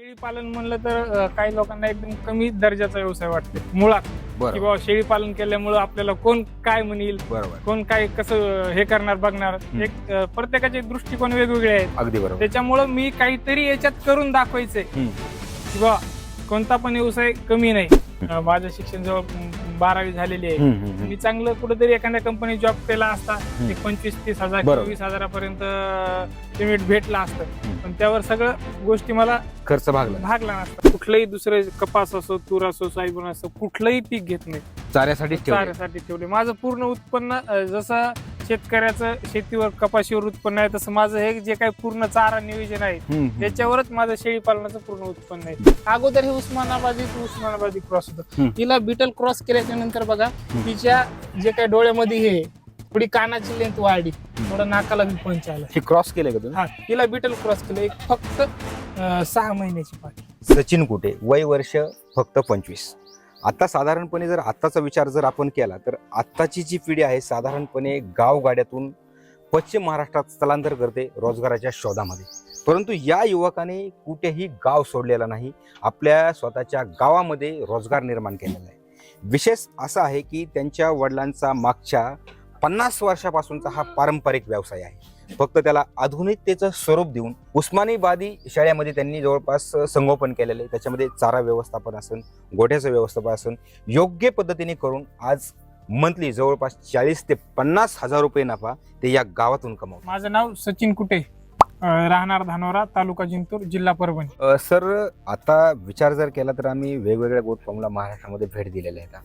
शेळी पालन म्हणलं तर अं, काही लोकांना एकदम कमी दर्जाचा व्यवसाय वाटते. मुळात. की बरोबर बाबा शेळी पालन केल्यामुळं आपल्याला कोण काय म्हणेल बरोबर. कोण काय कसं हे करणार बघणार हम्म. एक अं, प्रत्येकाचे दृष्टिकोन वेगवेगळे आहेत. अगदी बरोबर. त्याच्यामुळं मी काहीतरी याच्यात करून दाखवायचंय. हम्म. की बा कोणता पण व्यवसाय कमी नाही. अं, माझं शिक्षण जवळ बारावी झालेली आहे हम्म, हम्म, हम्म. मी चांगलं कुठेतरी एखाद्या कंपनी जॉब केला असता. एक पंचवीस तीस हजार बरोबर. किंवा वीस हजारापर्यंत पेमेंट भेटलं असतं हम्म. पण त्यावर सगळं गोष्टी मला खर्च भागला भागला नसता कुठलंही दुसरं कपास असो तूर असो सोयाबीन असो कुठलंही पीक घेत नाही चाऱ्यासाठीच ठेवले चाऱ्यासाठी ठेवले माझं पूर्ण उत्पन्न अं, जसं शेतकऱ्याचं शेतीवर कपाशीवर उत्पन्न आहे तसं माझं हे जे काही पूर्ण चारा नियोजन आहे. त्याच्यावरच माझं शेळी पालनाचं पूर्ण उत्पन्न आहे. अगोदर हे उस्मानाबादी उस्मानाबादी क्रॉस होतं. तिला बिटल क्रॉस केल्याच्यानंतर बघा तिच्या जे काही डोळ्यामध्ये हे थोडी कानाची लेंथ वाढली. थोडं नाकाला बी पंच आला. हे क्रॉस केले का तुम्ही? हा तिला बिटल क्रॉस केलं. एक फक्त अं, सहा महिन्याची पाठी सचिन कुटे वय वर्ष फक्त पंचवीस. आता साधारणपणे जर आत्ताचा विचार जर आपण केला तर आत्ताची जी पिढी आहे साधारणपणे गावगाड्यातून पश्चिम महाराष्ट्रात स्थलांतर करते रोजगाराच्या शोधामध्ये. परंतु या युवकाने कुठेही गाव सोडलेला नाही आपल्या स्वतःच्या गावामध्ये रोजगार निर्माण केलेला आहे. विशेष असा आहे की त्यांच्या वडिलांचा मागच्या पन्नास वर्षापासूनचा हा पारंपरिक व्यवसाय आहे. फक्त त्याला आधुनिकतेचं स्वरूप देऊन उस्मानीबादी शाळेमध्ये त्यांनी जवळपास संगोपन केलेलं आहे. त्याच्यामध्ये चारा व्यवस्थापन असून गोठ्याचं व्यवस्थापन असून योग्य पद्धतीने करून आज मंथली जवळपास चाळीस ते पन्नास हजार रुपये नफा ते या गावातून कमवतात. माझं नाव सचिन कुटे. राहणार धानोरा तालुका जिंतूर जिल्हा परभणी. अ, सर आता विचार जर केला तर आम्ही वेगवेगळ्या गोट फार्मला महाराष्ट्रामध्ये भेट दिलेल्या आहेत.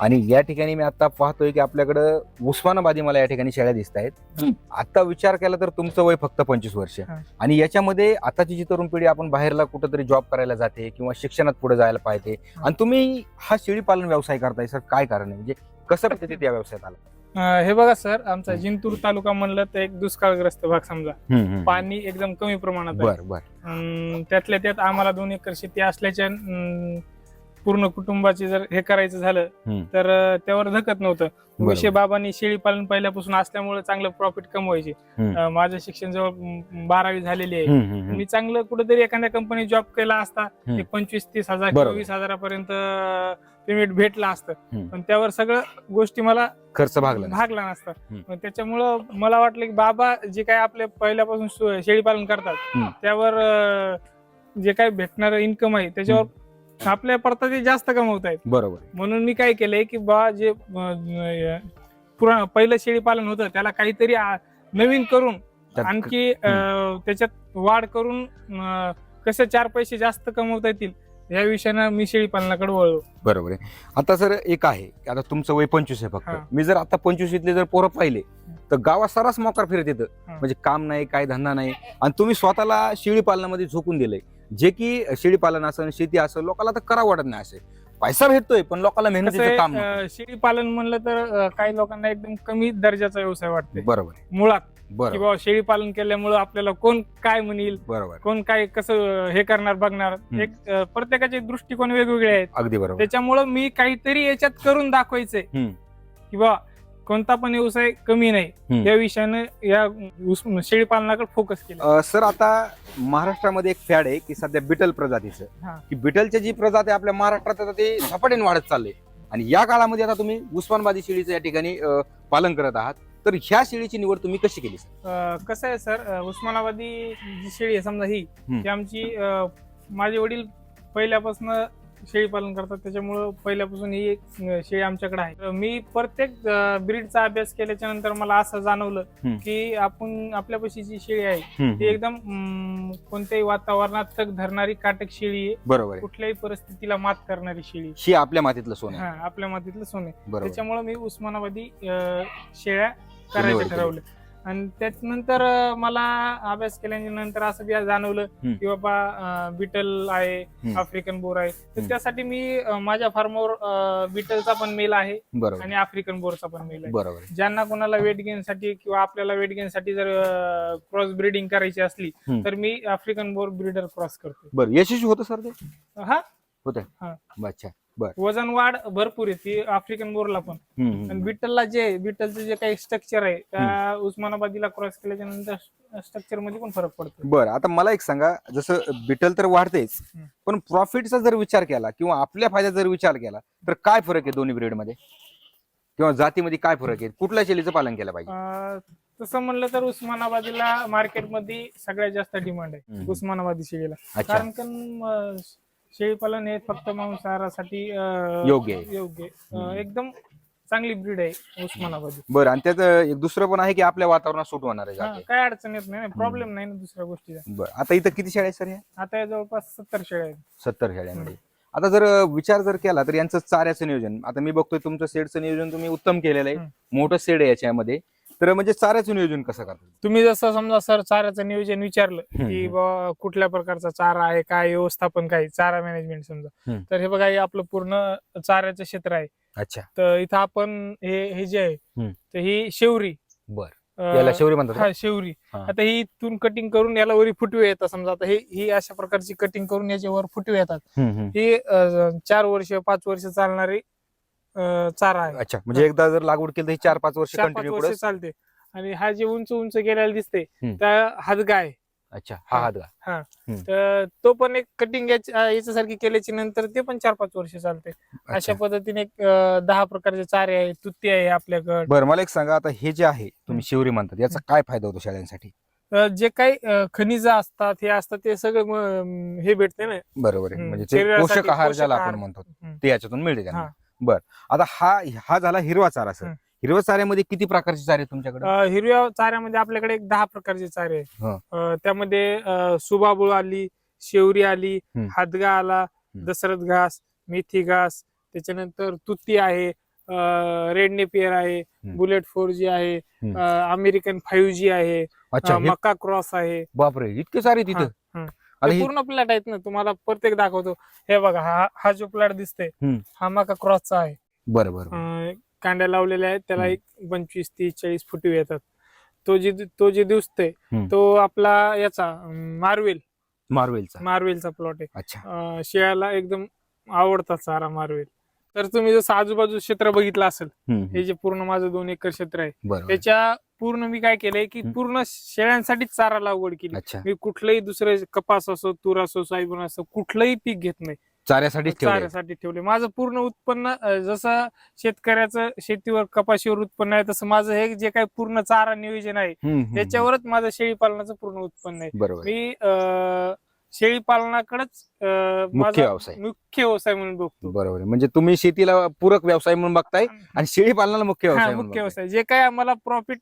आणि या ठिकाणी मी आता पाहतोय की आपल्याकडं उस्मानाबादी मला या ठिकाणी शेळ्या दिसत आहेत. हं. आता विचार केला तर तुमचं वय फक्त पंचवीस वर्ष. हा. आणि याच्यामध्ये आताची जी तरुण पिढी आपण बाहेरला कुठंतरी जॉब करायला जाते किंवा शिक्षणात पुढे जायला पाहिजे आणि तुम्ही हा शेळी पालन व्यवसाय करताय सर काय कारण आहे? म्हणजे कसं पद्धतीत या व्यवसायात आला हे बघा सर आमचा जिंतूर तालुका म्हणलं तर एक दुष्काळग्रस्त भाग समजा पाणी एकदम कमी प्रमाणात आहे बर बर अं, त्यातल्या त्यात आम्हाला दोन एकर शेती असल्याच्या अं, पूर्ण कुटुंबाचे जर हे करायचं झालं हम्म. तर अं, त्यावर धकत नव्हतं बरोबर. विषय बाबांनी शेळी पालन पहिल्यापासून असल्यामुळे चांगलं प्रॉफिट कमवायचे हम्म. अं, माझं शिक्षण जवळ अं, बारावी झालेली आहे हम्म, हम्म, हम्म. मी चांगलं कुठेतरी एखाद्या कंपनी जॉब केला असता हम्म. पंचवीस तीस हजार किंवा बरोबर. वीस हजारापर्यंत पेमेंट भेटलं असतं. पण त्यावर सगळं गोष्टी मला खर्च भागला. भागला नसता. त्याच्यामुळं मला वाटलं की बाबा जे काय आपले पहिल्यापासून शेळी पालन करतात. त्यावर जे काय भेटणार इन्कम आहे त्याच्यावर आपल्या परता ते जास्त कमवत आहेत बरोबर म्हणून मी काय केलंय की बा जे पुरा पहिलं शेळी पालन होतं त्याला काहीतरी नवीन करून आणखी त्याच्यात वाढ करून कसं चार पैसे जास्त कमवता येतील या विषयानं मी शेळी पालनाकडे वळलो. बरोबर आहे. आता सर एक आहे. आता तुमचं वय पंचवीस आहे फक्त. मी जर आता पंचवीसले जर पोरं पाहिले तर गावात सरास मोकार फिरत येतं. हा. म्हणजे काम नाही काय धंदा नाही. आणि तुम्ही स्वतःला शेळी पालनामध्ये झोकून दिलंय. जे की शेळी पालन असेल शेती असेल लोकांना तर करा वाटत नाही असे. पैसा भेटतोय पण लोकांना मेहनतीचं आहे, काम नको. शेळी पालन म्हणलं तर अं, काही लोकांना एकदम कमी दर्जाचा व्यवसाय वाटते बरोबर आहे. मुळात. की बरोबर बाबा शेळी पालन केल्यामुळं आपल्याला कोण काय म्हणेल? बरोबर. कोण काय कसं हे करणार बघणार? हम्म. एक अं, प्रत्येकाचे दृष्टिकोन वेगवेगळे आहेत. अगदी बरोबर. त्याच्यामुळं मी काहीतरी याच्यात करून दाखवायचंय. हम्म. की बा कोणता पण व्यवसाय कमी नाही. हम्म. या विषयानं या उस- शेळी पालनाकडे फोकस केला. अं, सर आता महाराष्ट्रामध्ये एक फॅड आहे की सध्या बिटल प्रजातीचं. की बिटलची जी प्रजाती आहे आपल्या महाराष्ट्रात आता ते झपाट्याने वाढत चालले. आणि या काळामध्ये आता तुम्ही उस्मानबादी शेळीचं या ठिकाणी अं, पालन करत आहात. तर ह्या शेळीची निवड तुम्ही कशी केली अं, कसं आहे सर उस्मानाबादी जी शेळी आहे समजा ही हम्म. ती आमची अं, माझे वडील पहिल्यापासून शेळी पालन करतात. त्याच्यामुळं पहिल्यापासून ही एक अं, शेळी आमच्याकडे आहे. मी प्रत्येक ब्रीडचा अभ्यास केल्याच्यानंतर मला असं जाणवलं. की आपण आपल्यापाशी जी शेळी आहे. ती एकदम अं, कोणत्याही वातावरणात तग धरणारी काटक शेळी आहे. बरोबर आहे. कुठल्याही परिस्थितीला मात करणारी शेळी. ही आपल्या मातीतलं सोनं आहे. हा आपल्या मातीतलं सोने बरोबर. त्याच्यामुळे मी उस्मानाबादी अं, शेळ्या करायचं केली. ठरवलं आणि त्याच्यानंतर अं, मला अभ्यास केल्याच्यानंतर असं बी जाणवलं हम्म. की बाबा अं, बिटल आहे हम्म. आफ्रिकन बोर आहे तर हम्म. त्यासाठी मी अं, माझ्या फार्मवर अं, बिटलचा पण मेल आहे बरोबर आणि आफ्रिकन बोरचा पण मेल आहे बरोबर. ज्यांना कोणाला वेट गेन साठी किंवा आपल्याला वेट गेन साठी जर क्रॉस ब्रीडिंग करायची असली हम्म. तर मी आफ्रिकन बोर ब्रीडर क्रॉस करतो बरं यशस्वी होतं सर ते हा होतं हा. अच्छा. वजन वाढ भरपूर आहे ती आफ्रिकन बोरला पण. आणि बिटलला जे बिटलचं जे काही स्ट्रक्चर आहे त्या उस्मानाबादीला क्रॉस केल्याच्यानंतर स्ट्रक्चरमध्ये पण फरक पडतो. बरं आता मला एक सांगा जसं बिटल तर वाढतेच. पण प्रॉफिटचा जर विचार केला किंवा आपल्या फायद्याचा जर विचार केला तर काय फरक आहे दोन्ही ब्रीडमध्ये? किंवा जातीमध्ये काय फरक आहे? कुठल्या शैलीचं पालन केलं पाहिजे? तसं म्हणलं तर उस्मानाबादीला मार्केटमध्ये सगळ्यात जास्त डिमांड आहे. उस्मानाबादी शेळीला कारण शेळीपालन हे फक्त मांसाहारासाठी अं, योग्य आहे. योग्य आहे. अं, एकदम चांगली ब्रीड आहे उस्मानाबादी बरं आणि त्यात एक दुसरं पण आहे की आपल्या वातावरणात सूट होणार आहे हा, जाती. काय अडचण येत नाही प्रॉब्लेम नाही ना दुसऱ्या गोष्टीचा. बरं आता इथं किती शेळ्या आहेत सर या? आता या जवळपास सत्तर शेळ्या आहेत. सत्तर शेळ्यांमध्ये. आता जर अ, विचार जर केला तर यांचं चाऱ्याचं नियोजन आता मी बघतोय तुमचं सेडचं नियोजन तुम्ही उत्तम केलेलं आहे. हम्म. मोठं सेड आहे याच्यामध्ये. तर म्हणजे चाऱ्याचं नियोजन कसं करतात? तुम्ही जसं समजा सर चाऱ्याचं नियोजन विचारलं की कुठल्या प्रकारचा चारा आहे काय व्यवस्थापन काय चारा मॅनेजमेंट समजा. हम्म. तर हे बघा हे आपलं पूर्ण चाऱ्याचं क्षेत्र आहे. अच्छा. तर इथं आपण हे हे जे आहे. तर ही शेवरी. बर. अं, याला शेवरी म्हणतात का? हा शेवरी. हा. आता ही इथून कटिंग करून याला वरी फुटवे येतात. समजा आता हे ही अशा प्रकारची कटिंग करून याच्या वर फुटवे येतात. हम्म, हम्म. ही अं, चार वर्ष पाच वर्ष चालणारी चारा आहे अच्छा म्हणजे एकदा जर लागवड केली तर चार पाच वर्ष चार पाच कंटिन्यू वर्ष पुढे चालते आणि हा जे उंच उंच गेलेला दिसते हम्म. त्या हातगा आहे अच्छा हा हात हा हम्म. तर तो पण एक कटिंग याच्यासारखी केल्याची नंतर ते पण चार पाच वर्ष चालते अशा अच्छा. पद्धतीने एक, अं, दहा प्रकारचे चारे आहे तुत्ती आहे आपल्याकडे बरं मला एक सांगा आता हे जे आहे तुम्ही शेवरी म्हणतात याचा काय फायदा होतो शेळ्यांसाठी जे काही खनिज असतात हे असतात ते सगळं म- हे भेटते ना बरोबर आहे हम्म. म्हणजे ते शरीरासाठी पोषक आहार पोषक ज्याला आहार. आपण म्हणतो हम्म. ते याच्यातून मिळते त्यांना हा. बर. आता हा हा झाला हिरवा चारा सर. हिरव्या चाऱ्यामध्ये किती प्रकारचे चारे आहेत तुमच्याकडे? अं, हिरव्या चाऱ्यामध्ये आपल्याकडे एक दहा प्रकारचे चारे हा. अं, त्यामध्ये अं, सुबाबुळ आली शेवरी आली. हातगा आला दशरथ घास मेथी घास त्याच्यानंतर तुत्ती आहे रेड नेपियर आहे बुलेट फोर जी आहे अमेरिकन फाईव्ह जी आहे अच्छा अं, हे- मका क्रॉस आहे. बापरे इतके सारे तिथं? हे- पूर्ण प्लॅट आहेत ना तुम्हाला प्रत्येक दाखवतो हे बघा हा हा जो प्लॅट दिसतोय हम्म. हा मका क्रॉसचा आहे बरं बरं बरं. अं, कांड्या लावलेल्या आहेत त्याला हम्म. एक पंचवीस तीस चाळीस फुटी येतात तो जे तो जे दिसतोय हम्म. तो आपला याचा अं, मार्वेल मार्वेलचा मार्वेलचा प्लॉट आहे अच्छा अं, शेळ्याला एकदम आवडतात सारा मार्वेल तर तुम्ही जसं आजूबाजू क्षेत्र बघितलं असेल हम्म, हम्म. हे जे पूर्ण माझं दोन एकर क्षेत्र आहे बरं बरं. त्याच्या पूर्ण मी काय केलंय की. पूर्ण शेळ्यांसाठीच चारा लागवड केली. अच्छा. मी कुठलंही दुसरं कपास असो तूर असो सोयाबीन असो कुठलंही पीक घेत नाही. चाऱ्यासाठीच ठेवले चाऱ्यासाठी ठेवले माझं पूर्ण उत्पन्न अं, जसं शेतकऱ्याचं शेतीवर कपाशीवर उत्पन्न आहे तसं माझं हे जे काही पूर्ण चारा नियोजन आहे त्याच्यावरच माझं शेळी पालनाचं पूर्ण उत्पन्न आहे. बरोबर. मी अं, शेळी पालनाकडेच मुख्य व्यवसाय मुख्य व्यवसाय म्हणून बघतो बरोबर. म्हणजे तुम्ही शेतीला पूरक व्यवसाय म्हणून बघताय आणि शेळी पालनाला मुख्य व्यवसाय मुख्य. व्यवसाय जे काय आम्हाला प्रॉफिट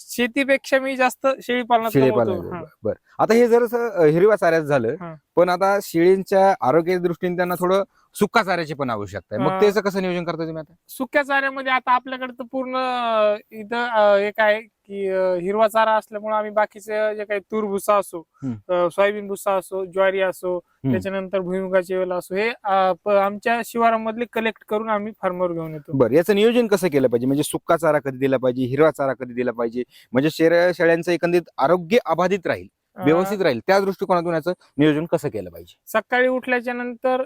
शेतीपेक्षा मी जास्त शेळी. पालन हा. बर आता हे जर हिरव्या चाऱ्यात झालं. पण आता शेळींच्या आरोग्य दृष्टीने त्यांना थोडं सुक्का चाऱ्याची पण आवश्यकता आहे मग त्याचं कसं नियोजन करता तुम्ही आता सुक्या चाऱ्यामध्ये आता आपल्याकडे तर पूर्ण इथं एक आहे की हिरवा चारा असल्यामुळे आम्ही बाकीचे जे काही तूर भुसा असो सोयाबीन भुसा असो ज्वारी असो त्याच्यानंतर भुईमुगाची वेल असो हे आमच्या शिवारामधले कलेक्ट करून आम्ही फार्मर घेऊन येतो. बरं याचं नियोजन कसं केलं पाहिजे? म्हणजे सुक्का चारा कधी दिला पाहिजे हिरवा चारा कधी दिला पाहिजे? म्हणजे शेळ्या शेळ्यांचं एकंदरीत आरोग्य अबाधित राहील. व्यवस्थित राहील. त्या दृष्टिकोनातून याचं नियोजन कसं केलं पाहिजे? सकाळी उठल्याच्या नंतर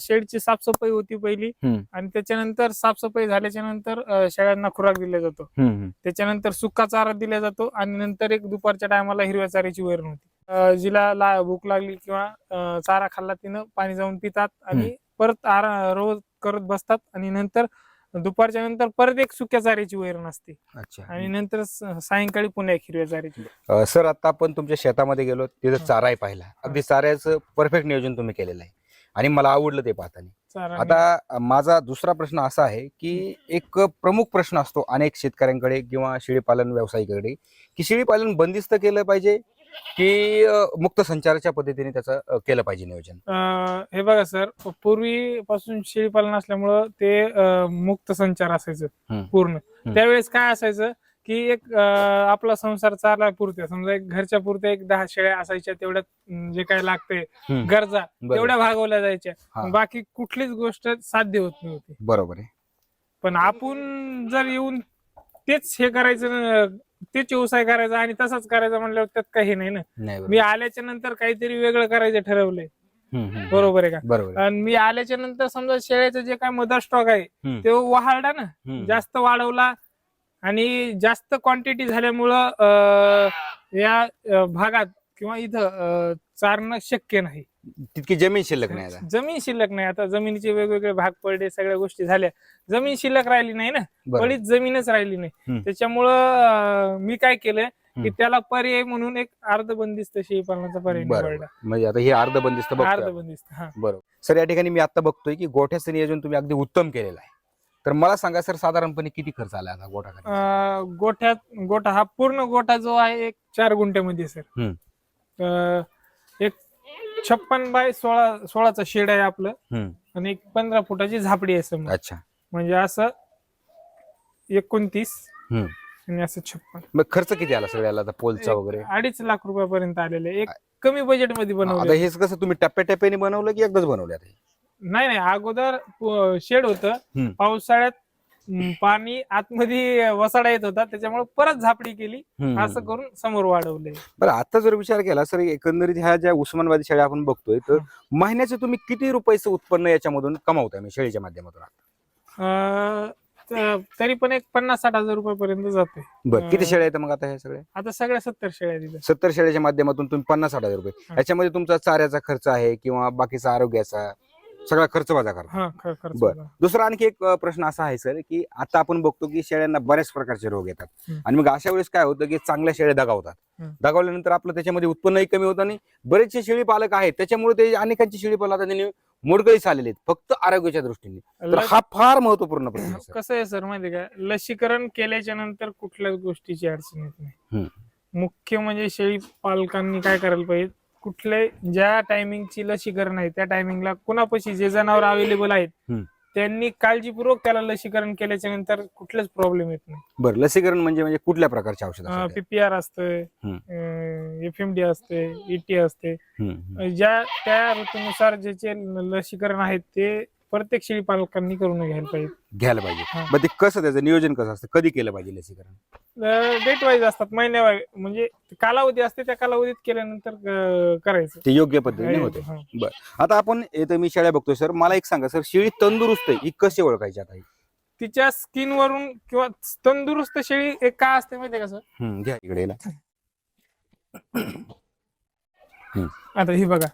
शेडची साफसफाई होती पहिली. आणि त्याच्यानंतर साफसफाई झाल्याच्यानंतर शेळ्यांना खुराक दिला जातो. त्याच्यानंतर सुका चारा दिला जातो आणि नंतर एक दुपारच्या टायमाला हिरव्या चाऱ्याची वैरण होती. जिला ला भूक लागली किंवा चारा खाल्ला तिनं पाणी जाऊन पितात आणि परत आरा रोज करत बसतात आणि नंतर दुपारच्या नंतर परत एक सुक्या चाऱ्याची वैरण असते. आणि नंतर स- सायंकाळी पुन्हा एक हिरव्या चाऱ्याची. अं, सर आता आपण तुमच्या शेतामध्ये गेलो तिथं हा. चाराही पाहिला. अगदी चाऱ्याचं परफेक्ट नियोजन तुम्ही केलेलं आहे. आणि मला आवडलं ते पाहताना. चारा आता माझा दुसरा प्रश्न असा आहे की एक प्रमुख प्रश्न असतो अनेक शेतकऱ्यांकडे किंवा शेळीपालन व्यावसायिकाकडे की शेळीपालन बंदिस्त केलं पाहिजे की मुक्त संचाराच्या पद्धतीने त्याचं केलं पाहिजे नियोजन अं, हे बघा सर पूर्वीपासून शेळीपालन असल्यामुळं ते मुक्त संचार असायचं. पूर्ण त्यावेळेस काय असायचं की एक आपला संसार चालला पुरते समजा एक घरच्या पुरते एक दहा शेळ्या असायच्या तेवढ्यात अं, जे काय लागते. गरजा. तेवढ्या भागवल्या जायच्या. बाकी कुठलीच गोष्ट साध्य होत नव्हती बरोबर आहे पण आपण जर येऊन तेच हे करायचं तेच व्यवसाय करायचा आणि तसाच करायचा म्हणल्यावर त्यात काही नाही ना नाही मी. आल्याच्यानंतर काहीतरी वेगळं करायचं ठरवलंय हम्म, हम्म. बरोबर आहे का बरोबर आहे. आणि मी आल्याच्यानंतर समजा शेळ्याचं जे काय मदर स्टॉक आहे. ते वाढला ना हम्म. जास्त वाढवला आणि जास्त क्वांटिटी झाल्यामुळं अं, या अं, भागात किंवा इथं अं, चारणं शक्य नाही तितकी जमीन शिल्लक नाही आता जमीन शिल्लक नाही आता जमिनीचे वेगवेगळे भाग पडले सगळ्या गोष्टी झाल्या जमीन शिल्लक राहिली नाही ना. पडीत जमीनच राहिली नाही. त्याच्यामुळं अं, मी काय केलंय की. त्याला पर्याय म्हणून एक अर्धबंदिस्त शेळीपालनाचा पर्याय बरोबर निवडला म्हणजे आता हे अर्ध बंदिस्त. अर्धबंदिस्त हा बरोबर सर या ठिकाणी मी आता बघतोय की गोठ्याचं नियोजन तुम्ही अगदी उत्तम केलेलं आहे तर मला सांगा सर साधारणपणे किती खर्च आला आता गोठा? अं, गोठ्यात गोठा हा पूर्ण गोठा जो आहे एक चार गुंठ्यामध्ये सर हम्म. अं, एक छप्पन बाय सोळा सोळाचा शेड आहे आपलं हम्म. आणि एक पंधरा फुटाची झापडी आहे समोर अच्छा म्हणजे असं एकोणतीस हम्म. आणि असं छप्पन मग खर्च किती आला सगळ्याला आता पोलचा वगैरे अडीच लाख रुपयापर्यंत आलेले एक कमी बजेटमध्ये आता बनवलं हेच कसं तुम्ही टप्प्याटप्प्याने बनवलं की एकदाच बनवलं आता हे? नाही नाही अगोदर शेड होतं हम्म. पावसाळ्यात पाणी आतमध्ये वसाडा येत होता त्याच्यामुळे परत झापडी केली हम्म. असं करून समोर वाढवलंय बरं आता जर विचार केला सर एकंदरीत ह्या ज्या उस्मानाबादी शेळ्या आपण बघतोय तर महिन्याचं तुम्ही किती रुपयाचं उत्पन्न याच्यामधून कमावताय म्हणजे शेळीच्या माध्यमातून अं, त- तरी पण एक पन्नास साठ हजार रुपयापर्यंत जाते. बरं किती अं, शेळ्या आहेत मग आता हे सगळे आता सगळ्या सत्तर शेळ्या दिल्या. सत्तर शेळ्याच्या माध्यमातून तुम्ही पन्नास साठ हजार रुपये. हा. याच्यामध्ये तुमचा चाऱ्याचा खर्च आहे किंवा बाकीचा आरोग्याचा? सगळा खर्च वजा करा हा ख- खर्च बरं. होता. दुसरा आणखी एक अ, प्रश्न असा आहे सर की आता आपण बघतो की शेळ्यांना बऱ्याच प्रकारचे रोग येतात हम्म. आणि मग अशा वेळेस काय होतं की चांगल्या शेळ्या दगावतात हम्म. दगावल्यानंतर आपलं त्याच्यामध्ये उत्पन्नही कमी होतं आणि बरेचसे शेळी पालक आहेत त्याच्यामुळे ते अनेकांची शेळी पालक आता त्यांनी मोडकळीस आलेले आहेत फक्त आरोग्याच्या दृष्टीने तर हा फार महत्त्वपूर्ण प्रश्न आहे, सर. कसं आहे सर माहिती का लसीकरण केल्याच्यानंतर कुठल्याच गोष्टीची अडचण येत नाही मुख्य म्हणजे शेळी पालकांनी काय करायला पाहिजे कुठले ज्या टायमिंगची लसीकरण आहे त्या टायमिंगला कुणापाशी जे जनावर अवेलेबल आहेत हम्म. त्यांनी काळजीपूर्वक त्याला लसीकरण केल्याच्यानंतर कुठलेच प्रॉब्लेम येत नाही. बरं लसीकरण म्हणजे म्हणजे कुठल्या प्रकारचे औषध पीपीआर असतंय एफ एम डी असते ईटी असते ज्या त्या ऋतूनुसार ज्याचे लसीकरण आहेत ते प्रत्येक शेळी पालकांनी करून घ्यायला पाहिजे घ्यायला पाहिजे हा. मग ते कसं त्याचं नियोजन कसं असतं कधी केलं पाहिजे लसीकरण डेट वाईज असतात महिन्या म्हणजे कालावधी असते त्या कालावधीत केल्यानंतर अं, करायचं ते योग्य पद्धतीने होते हा. आता आपण मी शेळ्या बघतोय सर मला एक सांगा सर शेळी तंदुरुस्त आहे ही कशी ओळखायची आता ही? तिच्या स्किन वरून किंवा तंदुरुस्त शेळी एक काय असते माहितीये का सर हम्म, घ्या इकडे याला. आता ही बघा.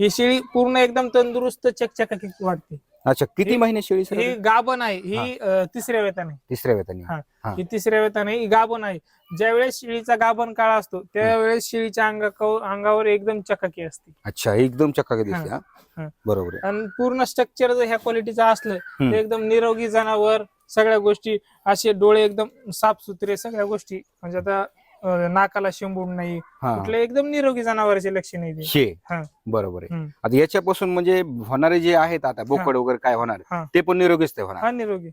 ही शेळी पूर्ण एकदम तंदुरुस्त चकचकाकी वाटते अच्छा किती ही- महिने शेळी सर? ही गाभण आहे. ही अं, तिसऱ्या वेताने. तिसऱ्या वेतनी. हा. हा. ही तिसऱ्या वेताने ही गाभण आहे. ज्यावेळेस शेळीचा गाभण काळ असतो त्यावेळेस शेळीच्या अंगा अंगावर एकदम चकाकी असते. अच्छा एकदम चक्का दिसते हा, हा. हा. बरोबर आहे. आणि पूर्ण स्ट्रक्चर जर ह्या क्वालिटीचं असलं हम्म. तर एकदम निरोगी जनावर सगळ्या गोष्टी असे डोळे एकदम साफसुथरे सगळ्या गोष्टी. म्हणजे आता अं, नाकाला शिंबूड नाही हा कुठले एकदम निरोगी जनावराचे लक्षण आहे ते. शे हा. बरोबर आहे हम्म. आता याच्यापासून म्हणजे होणारे जे आहेत आता बोकड वगैरे काय होणार हा. ते पण निरोगीच ते होणार हा निरोगी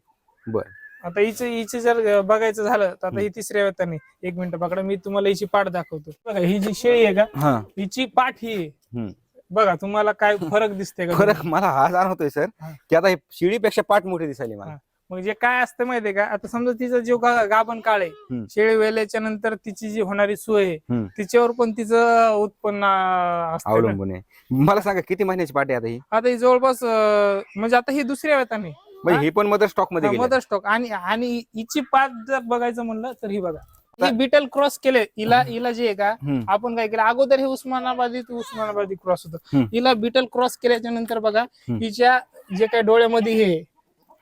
बरं. आता हिचं हिचं जर बघायचं झालं तर आता. ही तिसऱ्या वेताने एक मिनिट पकडा मी तुम्हाला हिची पाठ दाखवतो बघा ही जी शेळी आहे का हा हिची पाठ ही आहे हम्म. बघा तुम्हाला काय फरक दिसते का फरक मला हा जाणवतोय सर हा. की आता हे शिडीपेक्षा पाठ मोठी दिसायली मला हा. म्हणजे काय असतं माहितीये का आता समजा तिचा जो गा- गाभण काळ आहे हम्म. शेळी वेल्याच्या नंतर तिची जी होणारी सोय आहे हम्म. तिच्यावर पण तिचं उत्पन्न अं, असतं ना. अवलंबून आहे मला सांगा किती महिन्याची पाठ आता ही आता ही जवळपास अं, म्हणजे आता ही दुसऱ्या वेताने म्हणजे ही पण मदर स्टॉकमध्ये गेली मदर स्टॉक आणि आणि हिची पाच जर बघायचं म्हणलं तर ही बघा ही बिटल क्रॉस केले हिला हिला जे आहे का हम्म. आपण काय केलं अगोदर हे उस्मानाबादी उस्मानाबादी क्रॉस होतं हम्म. हिला बिटल क्रॉस केल्याच्यानंतर बघा. हिच्या जे काही डोळ्यामध्ये हे आहे,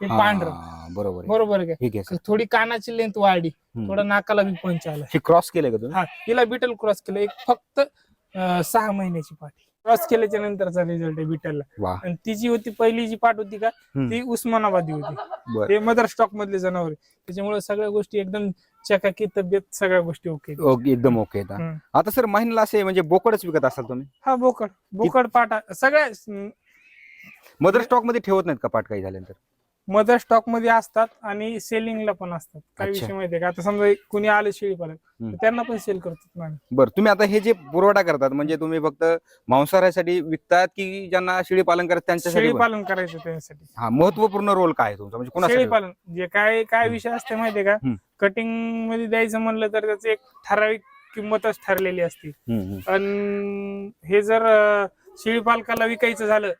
हे पांढरं. हा, बरोबर आहे. बरोबर आहे का? ठीक आहे सर. थोडी कानाची लेंथ वाढली. थोडा नाकाला बी पंच आला. हे क्रॉस केलंय का तुम्ही? हा हिला बिटल क्रॉस केलं. एक फक्त अं, सहा महिन्याची पाठ. क्रॉस केल्याच्या नंतरचा रिझल्ट आहे बिटलला वा. आणि ती जी होती पहिली जी पाठ होती का हम्म. ती उस्मानाबादी होती. बर. ते मदर स्टॉक मधले जनावर आहे. त्याच्यामुळे सगळ्या गोष्टी एकदम चकाकी तब्येत सगळ्या गोष्टी ओके ओके, एकदम ओके आता हम्म. आता सर महिन्याला असे म्हणजे बोकडच विकत असाल तुम्ही? हा बोकड. बोकड पाटा सगळ्या मदर स्टॉकमध्ये ठेवत नाहीत का पाठ काही झाल्यानंतर? मदर स्टॉकमध्ये असतात आणि सेलिंगला पण असतात काय अच्छा. विषय माहितीये का आता समजा कुणी आले शेळी हम्म. तर त्यांना पण सेल करतात. बरं तुम्ही आता हे जे पुरवठा करतात म्हणजे तुम्ही फक्त मांसाहारासाठी विकतात की ज्यांना शेळी पालन करतात त्यांच्यासाठी शेळी पण? पालन करायचं त्यासाठी हा महत्त्वपूर्ण रोल काय आहे तुमचा म्हणजे शेळी कुणासाठी पालन जे काय काय. विषय असते माहितीये का हम्म. कटिंगमध्ये द्यायचं म्हणलं तर त्याचं एक ठराविक किंमतच ठरलेली असते हम्म, हम्म. आणि हे जर शेळी पालकाला विकायचं झालं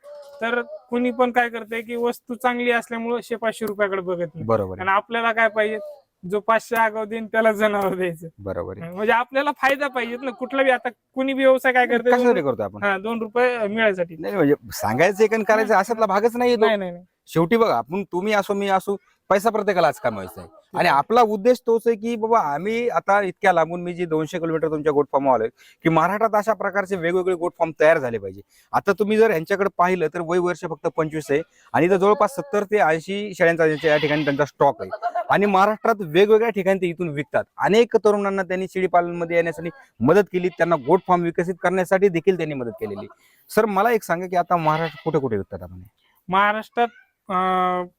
तर कुणी पण काय करतंय की वस्तू चांगली असल्यामुळे शे पाचशे रुपयाकडे बघत नाही. बरोबर आहे. आणि आपल्याला काय पाहिजे? जो पाचशे आगाव देईन त्याला जनावर द्यायचं. बरोबर आहे. म्हणजे आपल्याला फायदा पाहिजेत ना कुठला बी. आता कुणी बी व्यवसाय काय करते कशासाठी करतो आपण? हा दोन रुपये मिळायसाठी. नाही म्हणजे सांगायचं एक आणि करायचं अशातला भागच नाही येतो. नाही नाही नाही. शेवटी बघा आपण तुम्ही असो मी असो पैसा प्रत्येकाला आज कमवायचा आहे. आणि आपला उद्देश तोच आहे की बाबा आम्ही आता इतक्या लांबून मी जी दोनशे किलोमीटर तुमच्या गोट फार्म आलोय की महाराष्ट्रात अशा प्रकारचे वेगवेगळे गोट फार्म तयार झाले पाहिजे. आता तुम्ही जर यांच्याकडे पाहिलं तर वय वर्ष फक्त पंचवीस आहे आणि इथं जवळपास सत्तर ते ऐंशी शेळ्यांचा या ठिकाणी त्यांचा स्टॉक आहे. आणि महाराष्ट्रात वेगवेगळ्या ठिकाणी ते इथून विकतात. अनेक तरुणांना त्यांनी शेळी पालनमध्ये येण्यासाठी मदत केली त्यांना गोट फार्म विकसित करण्यासाठी देखील त्यांनी मदत केलेली. सर मला एक सांगा की आता महाराष्ट्र कुठे कुठे विकतात आपण? महाराष्ट्रात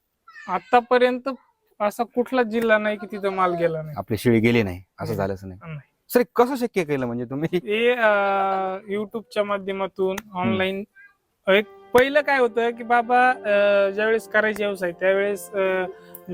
आतापर्यंत असा कुठलाच जिल्हा नाही की तिथं माल गेला नाही. आपली शेळी गेली नाही असं झालंच नाही. नाही. सर कसं शक्य केलं म्हणजे तुम्ही? अं, युट्यूबच्या माध्यमातून ऑनलाईन एक पहिलं काय होतं की बाबा अं, ज्यावेळेस करायचे व्यवसाय त्यावेळेस अं,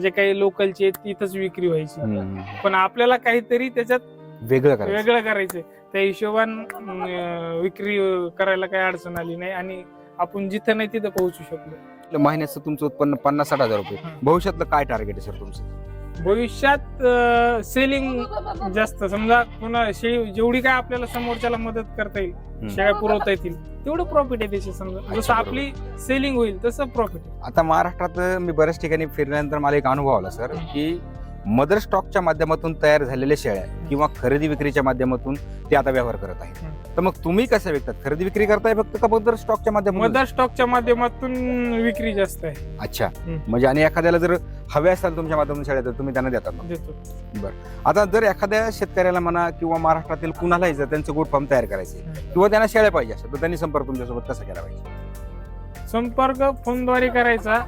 जे काही लोकलचे तिथंच विक्री व्हायची. हम्म. पण आपल्याला काहीतरी त्याच्यात वेगळं करायचं. वेगळं करायचंय. त्या हिशोबान अं, विक्री करायला काही अडचण आली नाही आणि आपण जिथं नाही तिथं पोहोचू शकलो. महिन्याचं तुमचं उत्पन्न पन्नास साठ हजार रुपये. भविष्यातलं काय टार्गेट आहे सर तुमचं? भविष्यात सेलिंग जास्त. समजा पुन्हा शेळी जेवढी काय आपल्याला समोरच्याला मदत करता येईल शेळ्या पुरवता येतील तेवढं प्रॉफिट आहे त्याचे समजा. जसं. आपली सेलिंग होईल तसं प्रॉफिट आता महाराष्ट्रात मी बऱ्याच ठिकाणी फिरल्यानंतर मला एक अनुभव आला सर की मदर स्टॉकच्या माध्यमातून तयार झालेल्या शेळ्या किंवा खरेदी विक्रीच्या माध्यमातून ते आता व्यवहार करत आहेत. तर मग तुम्ही कसं विकतात खरेदी विक्री करताय फक्त का मदर स्टॉकच्या माध्यमातून मदर स्टॉकच्या माध्यमातून विक्री जास्त आहे अच्छा. म्हणजे आणि एखाद्याला जर हव्या असतात तुमच्या माध्यमातून शेळ्या तर तुम्ही त्यांना देतात मग. देतो आता जर एखाद्या शेतकऱ्याला म्हणा किंवा महाराष्ट्रातील कुणालाही जर त्यांचं गोट फार्म तयार करायचे. किंवा त्यांना शेळ्या पाहिजे असेल तर त्यांनी संपर्क तुमच्यासोबत कसा केला पाहिजे संपर्क फोनद्वारे करायचा.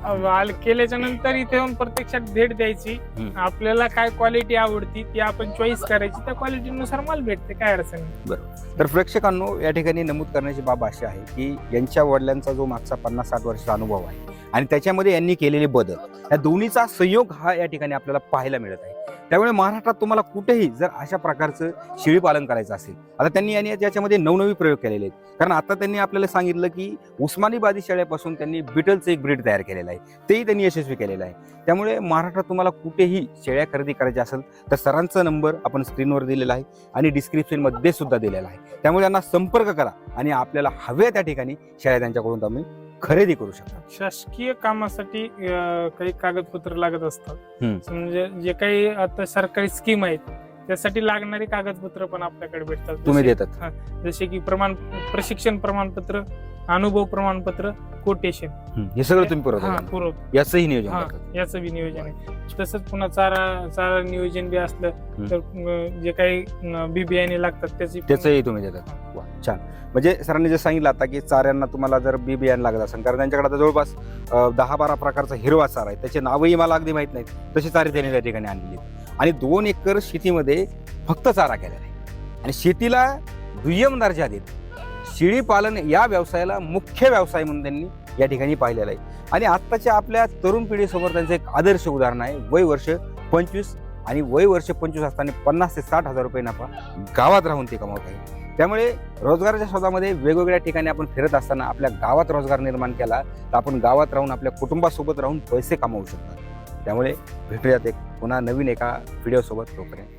केल्याच्यानंतर इथे येऊन प्रत्यक्षात भेट द्यायची. आपल्याला काय क्वालिटी आवडती ती आपण चॉईस करायची. त्या क्वालिटीनुसार माल भेटते काय अडचण नाही. तर प्रेक्षकांनो या ठिकाणी नमूद करण्याची बाब अशी आहे की यांच्या वडिलांचा जो मागचा पन्नास साठ वर्षाचा अनुभव आहे आणि त्याच्यामध्ये यांनी केलेले बदल. या दोन्हीचा संयोग हा या ठिकाणी आपल्याला पाहायला मिळत आहे. त्यामुळे महाराष्ट्रात तुम्हाला कुठेही जर अशा प्रकारचं शेळी पालन करायचं असेल आता त्यांनी यांनी याच्यामध्ये नवनवी प्रयोग केलेले आहेत. कारण आता त्यांनी आपल्याला सांगितलं की उस्मानीबादी शेळ्यापासून त्यांनी बिटलचं एक ब्रीड तयार केलेलं आहे. तेही त्यांनी यशस्वी केलेलं आहे. त्यामुळे महाराष्ट्रात तुम्हाला कुठेही शेळ्या खरेदी करायच्या असेल तर सरांचा नंबर आपण स्क्रीनवर दिलेला आहे आणि डिस्क्रिप्शनमध्ये सुद्धा दिलेला आहे. त्यामुळे त्यांना संपर्क करा आणि आपल्याला हव्या त्या ठिकाणी शेळ्या त्यांच्याकडून तुम्ही खरेदी करू शकता शासकीय कामासाठी अं, काही कागदपत्र लागत असतात हम्म. म्हणजे जे काही आता सरकारी स्कीम आहेत त्यासाठी लागणारी कागदपत्र पण आपल्याकडे भेटतात. तुम्ही देतात. जसे की प्रमाण प्रशिक्षण प्रमाणपत्र अनुभव प्रमाणपत्र कोटेशन. हे सगळं तुम्ही पुरवता याचंही नियोजन हा याचं बी नियोजन आहे. तसंच पुन्हा चारा चारा नियोजन बी असलं तर अं, जे काही बी बियाणे लागतात त्याची पण- त्याचंही तुम्ही देतात. वा छान. म्हणजे सरांनी जे सांगितलं आता की चाऱ्यांना तुम्हाला जर बी बियाणं लागत असेल कारण त्यांच्याकडे आता जवळपास अं, दहा बारा प्रकारचा हिरवा चारा आहे. त्याचे नावही मला अगदी माहीत नाहीत. तशी चारे त्यांनी त्या ठिकाणी आणलेली आहेत. आणि दोन एकर शेतीमध्ये फक्त चारा केलेला आहे. आणि शेतीला दुय्यम दर्जा देत शेळीपालन या व्यवसायाला मुख्य व्यवसाय म्हणून त्यांनी या ठिकाणी पाहिलेला आहे. आणि आत्ताच्या आपल्या तरुण पिढीसमोर त्यांचं एक आदर्श उदाहरण आहे. वय वर्ष पंचवीस आणि वय वर्ष पंचवीस असताना पन्नास ते साठ हजार रुपये नफा गावात राहून ते कमवत आहे. त्यामुळे रोजगाराच्या शोधामध्ये वेगवेगळ्या ठिकाणी आपण फिरत असताना आपल्या गावात रोजगार निर्माण केला तर आपण गावात राहून आपल्या कुटुंबासोबत राहून पैसे कमवू शकतो. त्यामुळे भेटूयात एक पुन्हा नवीन एका व्हिडिओसोबत तोपर्यंत.